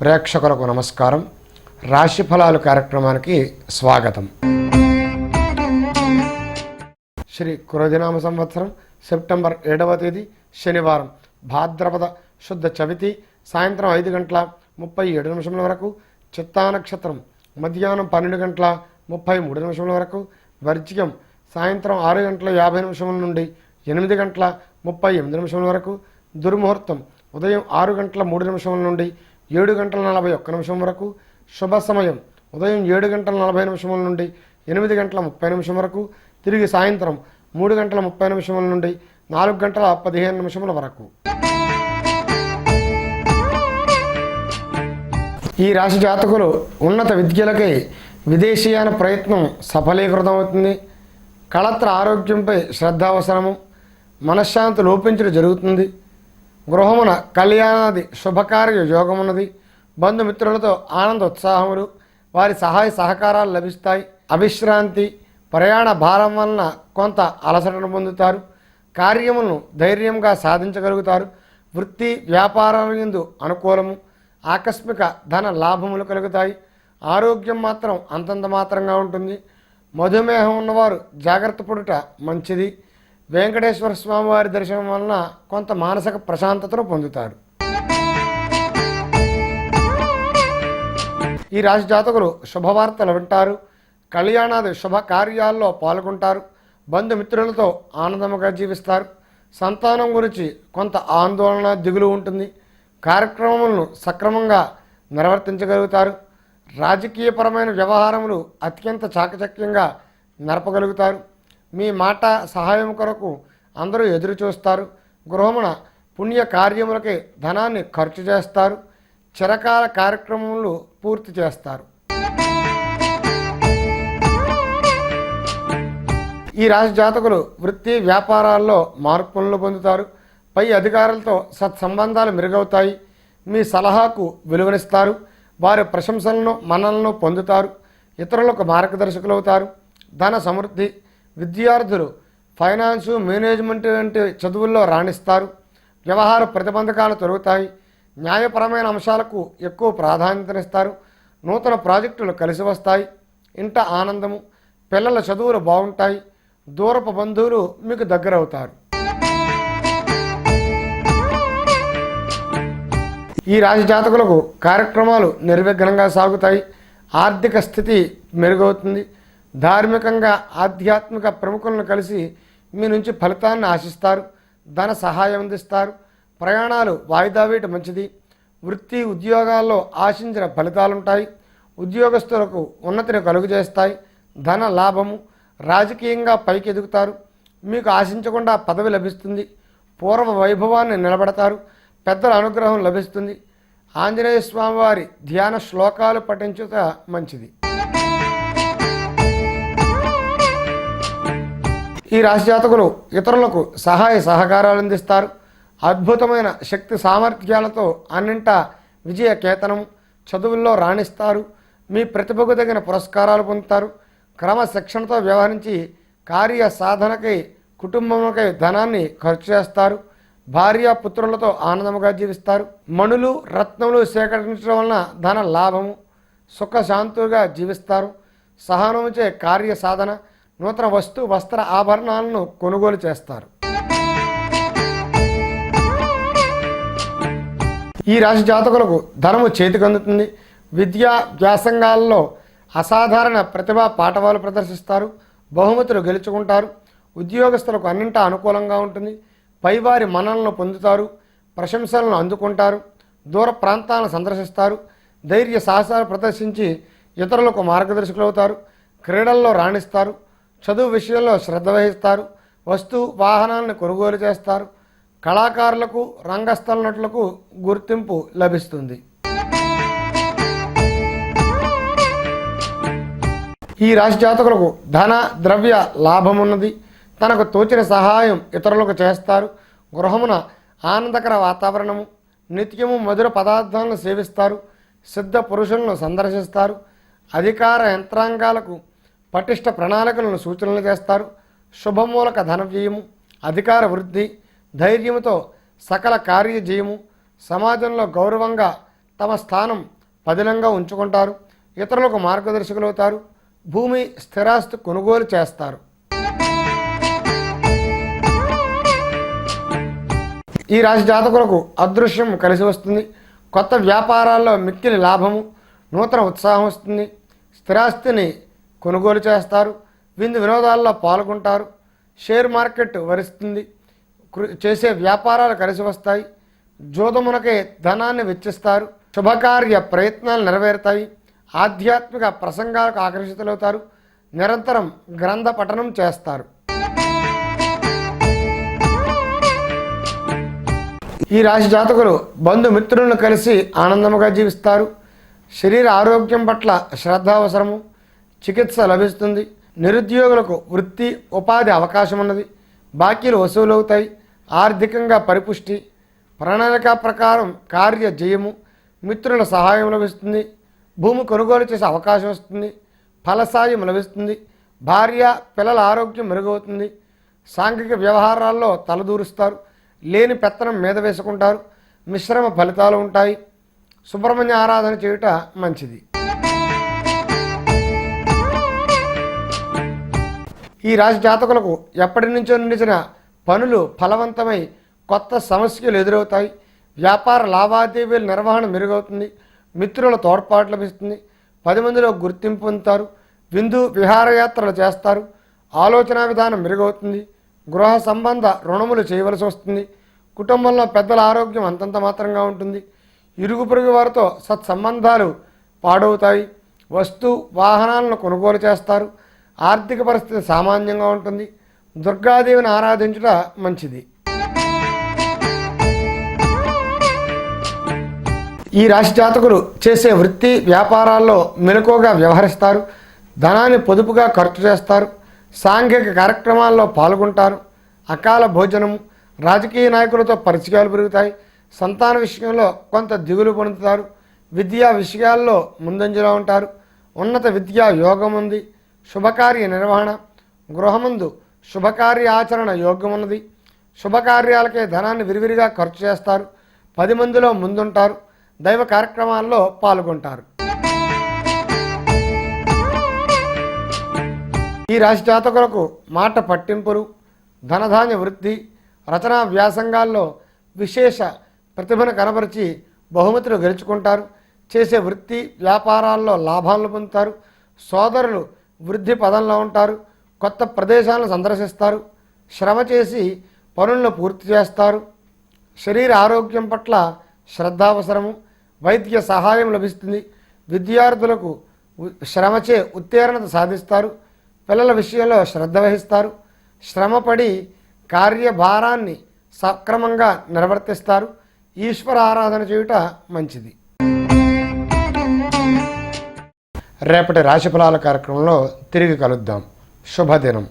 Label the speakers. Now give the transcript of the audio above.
Speaker 1: ప్రేక్షకులకు నమస్కారం. రాశి ఫలాలు కార్యక్రమానికి స్వాగతం. శ్రీ కురదినామ సంవత్సరం సెప్టెంబర్ ఏడవ తేదీ శనివారం. భాద్రపద శుద్ధ చవితి సాయంత్రం ఐదు గంటల ముప్పై ఏడు నిమిషముల వరకు చిత్తా నక్షత్రం మధ్యాహ్నం పన్నెండు గంటల ముప్పై మూడు నిమిషముల వరకు వర్జ్యం సాయంత్రం ఆరు గంటల యాభై నిమిషముల నుండి ఎనిమిది గంటల ముప్పై ఎనిమిది నిమిషముల వరకు దుర్ముహూర్తం ఉదయం ఆరు గంటల మూడు నిమిషముల నుండి ఏడు గంటల నలభై ఒక్క నిమిషం వరకు శుభ సమయం. ఉదయం ఏడు గంటల నలభై నిమిషముల నుండి ఎనిమిది గంటల ముప్పై నిమిషం వరకు తిరిగి సాయంత్రం మూడు గంటల ముప్పై నిమిషముల నుండి నాలుగు గంటల పదిహేను నిమిషముల వరకు. ఈ రాశి జాతకులు ఉన్నత విద్యలకై విదేశీయాన ప్రయత్నం సఫలీకృతమవుతుంది. కళత్ర ఆరోగ్యంపై శ్రద్ధ అవసరము మనశ్శాంతి లోపించడం జరుగుతుంది. గృహమున కళ్యాణాది శుభకార్య యోగమున్నది. బంధుమిత్రులతో ఆనంద ఉత్సాహములు వారి సహాయ సహకారాలు లభిస్తాయి. అవిశ్రాంతి ప్రయాణ భారం వలన కొంత అలసటను పొందుతారు. కార్యములను ధైర్యంగా సాధించగలుగుతారు. వృత్తి వ్యాపారాల ఎందు అనుకూలము ఆకస్మిక ధన లాభములు కలుగుతాయి. ఆరోగ్యం మాత్రం అంతంత మాత్రంగా ఉంటుంది. మధుమేహం ఉన్నవారు జాగ్రత్త పడుట మంచిది. వెంకటేశ్వర స్వామివారి దర్శనం వలన కొంత మానసిక ప్రశాంతతను పొందుతారు. ఈ రాశి జాతకులు శుభవార్తలు వింటారు కళ్యాణాది శుభ కార్యాల్లో పాల్గొంటారు బంధుమిత్రులతో ఆనందముగా జీవిస్తారు. సంతానం గురించి కొంత ఆందోళన దిగులు ఉంటుంది. కార్యక్రమములను సక్రమంగా నిర్వర్తించగలుగుతారు. రాజకీయపరమైన వ్యవహారములు అత్యంత చాకచక్యంగా నడపగలుగుతారు. మీ మాట సహాయం కొరకు అందరూ ఎదురు చూస్తారు. గృహమున పుణ్య కార్యములకి ధనాన్ని ఖర్చు చేస్తారు. చిరకాల కార్యక్రమములు పూర్తి చేస్తారు. ఈ రాశి జాతకులు వృత్తి వ్యాపారాల్లో మార్పులను పొందుతారు. పై అధికారులతో సత్సంబంధాలు మెరుగవుతాయి. మీ సలహాకు విలువనిస్తారు. వారి ప్రశంసలను మనలను పొందుతారు. ఇతరులకు మార్గదర్శకులవుతారు. ధన సమృద్ధి విద్యార్థులు ఫైనాన్సు మేనేజ్మెంట్ వంటి చదువుల్లో రాణిస్తారు. వ్యవహార ప్రతిబంధకాలు తొలగుతాయి న్యాయపరమైన అంశాలకు ఎక్కువ ప్రాధాన్యతనిస్తారు. నూతన ప్రాజెక్టులు కలిసి వస్తాయి. ఇంట ఆనందము పిల్లల చదువులు బాగుంటాయి. దూరపు బంధువులు మీకు దగ్గరవుతారు. ఈ రాశి జాతకులకు కార్యక్రమాలు నిర్విఘ్నంగా సాగుతాయి. ఆర్థిక స్థితి మెరుగవుతుంది. ధార్మికంగా ఆధ్యాత్మిక ప్రముఖులను కలిసి మీ నుంచి ఫలితాన్ని ఆశిస్తారు ధన సహాయం అందిస్తారు. ప్రయాణాలు వాయిదా వేయటం మంచిది. వృత్తి ఉద్యోగాల్లో ఆశించిన ఫలితాలుంటాయి. ఉద్యోగస్తులకు ఉన్నతిని కలుగజేస్తాయి. ధన లాభము రాజకీయంగా పైకి ఎదుగుతారు మీకు ఆశించకుండా పదవి లభిస్తుంది. పూర్వ వైభవాన్ని నిలబడతారు. పెద్దల అనుగ్రహం లభిస్తుంది. ఆంజనేయ స్వామివారి ధ్యాన శ్లోకాలు పఠించుట మంచిది. ఈ రాశి జాతకులు ఇతరులకు సహాయ సహకారాలు అందిస్తారు. అద్భుతమైన శక్తి సామర్థ్యాలతో అన్నింటా విజయ కేతనం చదువుల్లో రాణిస్తారు. మీ ప్రతిభకు తగిన పురస్కారాలు పొందుతారు. క్రమశిక్షణతో వ్యవహరించి కార్య సాధనకై కుటుంబంకై ధనాన్ని ఖర్చు చేస్తారు. భార్య పుత్రులతో ఆనందముగా జీవిస్తారు. మణులు రత్నములు సేకరించడం వలన ధన లాభము సుఖశాంతులుగా జీవిస్తారు. సహనముచే కార్య సాధన నూతన వస్తు వస్త్ర ఆభరణాలను కొనుగోలు చేస్తారు. ఈ రాశి జాతకులకు ధనము చేతికందుతుంది. విద్యా వ్యాసంగాల్లో అసాధారణ ప్రతిభా పాఠవాలు ప్రదర్శిస్తారు. బహుమతులు గెలుచుకుంటారు. ఉద్యోగస్తులకు అన్నింటా అనుకూలంగా ఉంటుంది. పైవారి మనలను పొందుతారు. ప్రశంసలను అందుకుంటారు. దూర ప్రాంతాలను సందర్శిస్తారు. ధైర్య సాహసాలు ప్రదర్శించి ఇతరులకు మార్గదర్శకులవుతారు. క్రీడల్లో రాణిస్తారు. చదువు విషయంలో శ్రద్ధ వహిస్తారు వస్తు వాహనాలను కొనుగోలు చేస్తారు కళాకారులకు రంగస్థల నటులకు గుర్తింపు లభిస్తుంది. ఈ రాశి జాతకులకు ధన ద్రవ్య లాభం ఉన్నది తనకు తోచిన సహాయం ఇతరులకు చేస్తారు. గృహమున ఆనందకర వాతావరణము నిత్యము మధుర పదార్థాలను సేవిస్తారు. సిద్ధ పురుషులను సందర్శిస్తారు. అధికార యంత్రాంగాలకు పటిష్ట ప్రణాళికలను సూచనలు చేస్తారు. శుభమూలక ధన వ్యయము అధికార వృద్ధి ధైర్యముతో సకల కార్యజయము సమాజంలో గౌరవంగా తమ స్థానం పదిలంగా ఉంచుకుంటారు. ఇతరులకు మార్గదర్శకులవుతారు భూమి స్థిరాస్తి కొనుగోలు చేస్తారు. ఈ రాశి జాతకులకు అదృశ్యం కలిసి వస్తుంది. కొత్త వ్యాపారాల్లో మిక్కిలి లాభము నూతన ఉత్సాహం వస్తుంది. స్థిరాస్తిని కొనుగోలు చేస్తారు విందు వినోదాల్లో పాల్గొంటారు షేర్ మార్కెట్ వరిస్తుంది కృ- చేసే వ్యాపారాలు కలిసి వస్తాయి జోదమునకే ధనాన్ని వెచ్చిస్తారు శుభకార్య ప్రయత్నాలు నెరవేరుతాయి ఆధ్యాత్మిక ప్రసంగాలకు ఆకర్షితులవుతారు నిరంతరం గ్రంథ పఠనం చేస్తారు. ఈ రాశి జాతకులు బంధుమిత్రులను కలిసి ఆనందముగా జీవిస్తారు శరీర ఆరోగ్యం పట్ల శ్రద్ధ అవసరము చికిత్స లభిస్తుంది. నిరుద్యోగులకు వృత్తి ఉపాధి అవకాశం ఉన్నది బాకీలు వసూలవుతాయి. ఆర్థికంగా పరిపుష్టి ప్రణాళిక ప్రకారం కార్య జయము మిత్రుల సహాయం లభిస్తుంది. భూమి కొనుగోలు చేసే అవకాశం వస్తుంది. ఫలసాయం లభిస్తుంది. భార్య పిల్లల ఆరోగ్యం మెరుగవుతుంది. సాంఘిక వ్యవహారాల్లో తలదూరుస్తారు. లేని పెత్తనం మీద వేసుకుంటారు. మిశ్రమ ఫలితాలు ఉంటాయి. సుబ్రహ్మణ్య ఆరాధన చేయుట మంచిది. ఈ రాశి జాతకులకు ఎప్పటి నుంచో నిలిచిన పనులు ఫలవంతమై కొత్త సమస్యలు ఎదురవుతాయి. వ్యాపార లావాదేవీల నిర్వహణ మెరుగవుతుంది. మిత్రుల తోడ్పాటు లభిస్తుంది. పది మందిలో గుర్తింపు పొందుతారు. విందు విహారయాత్రలు చేస్తారు. ఆలోచన విధానం మెరుగవుతుంది. గృహ సంబంధ రుణములు చేయవలసి వస్తుంది. కుటుంబంలో పెద్దల ఆరోగ్యం అంతంత మాత్రంగా ఉంటుంది. ఇరుగు పొరుగు వారితో సత్సంబంధాలు పాడవుతాయి. వస్తు వాహనాలను కొనుగోలు చేస్తారు. ఆర్థిక పరిస్థితి సామాన్యంగా ఉంటుంది. దుర్గాదేవిని ఆరాధించుట మంచిది. ఈ రాశి జాతకులు చేసే వృత్తి వ్యాపారాల్లో మెలకువగా వ్యవహరిస్తారు. ధనాన్ని పొదుపుగా ఖర్చు చేస్తారు. సాంఘిక కార్యక్రమాల్లో పాల్గొంటారు. అకాల భోజనం రాజకీయ నాయకులతో పరిచయాలు పెరుగుతాయి. సంతాన విషయంలో కొంత దిగులు పొందుతారు. విద్యా విషయాల్లో ముందంజలో ఉంటారు. ఉన్నత విద్యా యోగం ఉంది. శుభకార్య నిర్వహణ గృహమందు శుభకార్య ఆచరణ యోగ్యం ఉన్నది శుభకార్యాలకే ధనాన్ని విరివిరిగా ఖర్చు చేస్తారు. పది మందిలో ముందుంటారు. దైవ కార్యక్రమాల్లో పాల్గొంటారు. ఈ రాశి జాతకులకు మాట పట్టింపులు ధనధాన్య వృద్ధి రచనా వ్యాసంగాల్లో విశేష ప్రతిభను కనబరిచి బహుమతులు గెలుచుకుంటారు. చేసే వృత్తి వ్యాపారాల్లో లాభాలను పొందుతారు. సోదరులు వృద్ధి పదంలో ఉంటారు కొత్త ప్రదేశాలను సందర్శిస్తారు శ్రమ చేసి పనులను పూర్తి చేస్తారు. శరీర ఆరోగ్యం పట్ల శ్రద్ధ అవసరము వైద్య సహాయం లభిస్తుంది. విద్యార్థులకు శ్రమచే ఉత్తీర్ణత సాధిస్తారు. పిల్లల విషయంలో శ్రద్ధ వహిస్తారు. శ్రమపడి కార్యభారాన్ని సక్రమంగా నిర్వర్తిస్తారు. ఈశ్వర ఆరాధన చేయుట మంచిది. రేపటి రాశిఫలాల కార్యక్రమంలో తిరిగి కలుద్దాం. శుభదినం.